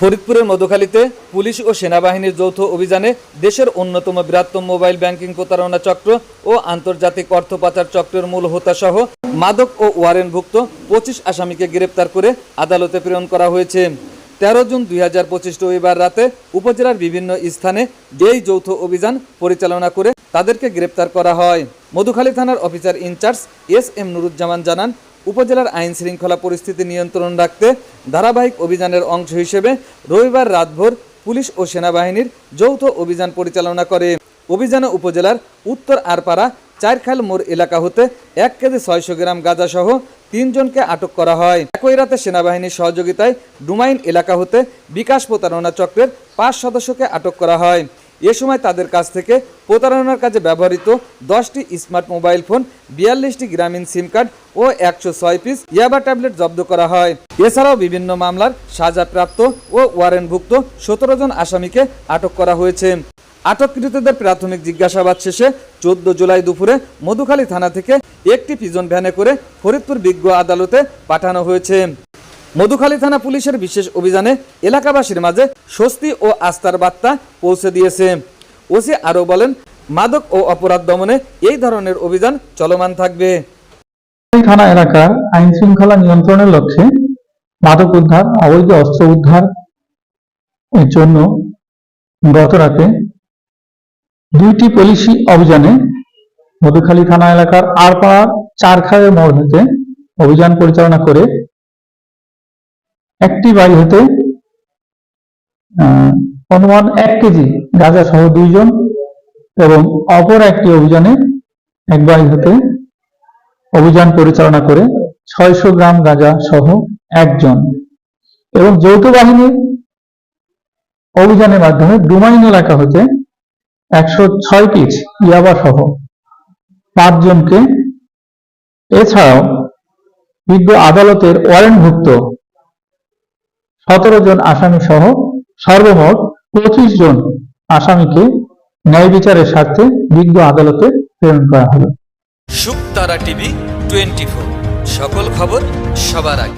ফরিদপুরের মধুখালীতে পুলিশ ও সেনাবাহিনীর যৌথ অভিযানে দেশের অন্যতম বৃহত্তম মোবাইল ব্যাংকিং প্রতারণা চক্র ও আন্তর্জাতিক অর্থ পাচার চক্রের মূল হোতাসহ মাদক ও ওয়ারেন্টভুক্ত পঁচিশ আসামিকে গ্রেপ্তার করে আদালতে প্রেরণ করা হয়েছে। তেরো জুন দুই হাজার পঁচিশ রবিবার রাতে উপজেলার বিভিন্ন স্থানে এই যৌথ অভিযান পরিচালনা করে তাদেরকে গ্রেপ্তার করা হয়। মধুখালী থানার officer incharge S M Nuruzzaman জানান উপজেলার আইন শৃঙ্খলা পরিস্থিতি নিয়ন্ত্রণ রাখতে ধারাবাহিক অভিযানের অংশ হিসেবে রবিবার রাতভর পুলিশ ও সেনাবাহিনীর যৌথ অভিযান পরিচালনা করে। অভিযানে উপজেলার উত্তর আরপাড়া, চারখাল মোড় এলাকা হতে এক কেজি ছয়শো গ্রাম গাঁজাসহ তিনজনকে আটক করা হয়। একই রাতে সেনাবাহিনীর সহযোগিতায় ডুমাইন এলাকা হতে বিকাশ প্রতারণা চক্রের পাঁচ সদস্যকে আটক করা হয়। এ সময় তাদের কাছ থেকে প্রতারণার কাজে ব্যবহৃত দশটি স্মার্ট মোবাইল ফোন, বিয়াল্লিশটি গ্রামীণ সিম কার্ড ও একশো ছয় পিস ইয়াবা ট্যাবলেট জব্দ করা হয়। এছাড়াও বিভিন্ন মামলার সাজাপ্রাপ্ত ও ওয়ারেন্টভুক্ত সতেরো জন আসামিকে আটক করা হয়েছে। আটককৃতদের প্রাথমিক জিজ্ঞাসাবাদ শেষে চোদ্দ জুলাই দুপুরে মধুখালী থানা থেকে একটি পিজন ভ্যানে করে ফরিদপুর বিজ্ঞ আদালতে পাঠানো হয়েছে। মধুখালী থানা পুলিশের বিশেষ অভিযানে এলাকাবাসীর মাঝে স্বস্তি ও আস্থার বার্তা পৌঁছে দিয়েছে। ওসি আরও বলেন, মাদক ও অপরাধ দমনে এই ধরনের অভিযান চলমান থাকবে। থানা এলাকার আইন শৃঙ্খলা নিয়ন্ত্রণের লক্ষ্যে মাদক উদ্ধার, অবৈধ অস্ত্র উদ্ধার এর জন্য গত রাতে দুইটি পুলিশি অভিযানে মধুখালী থানা এলাকার আরপাড়া চারখায়ের মোড় অভিযান পরিচালনা করে একটি বাড়ি হতে অনুমান এক কেজি গাঁজা সহ দুইজন এবং অপর একটি অভিযানে এক হতে অভিযান পরিচালনা করে ছয়শো গ্রাম গাঁজা সহ একজন। এবং যৌথ বাহিনীর অভিযানের মাধ্যমে ডুমাইন এলাকা হতে একশো ছয় পিচ ইয়াবা সহ পাঁচজনকে এছাড়াও বিজ্ঞ আদালতের ওয়ারেন্টভুক্ত সতেরো জন আসামি সহ সর্বমোট পঁচিশ জন আসামিকে ন্যায় বিচারের স্বার্থে বিজ্ঞ আদালতে প্রেরণ করা হবে সুক্তারা টিভি টোয়েন্টি সকল খবর সবার আগে।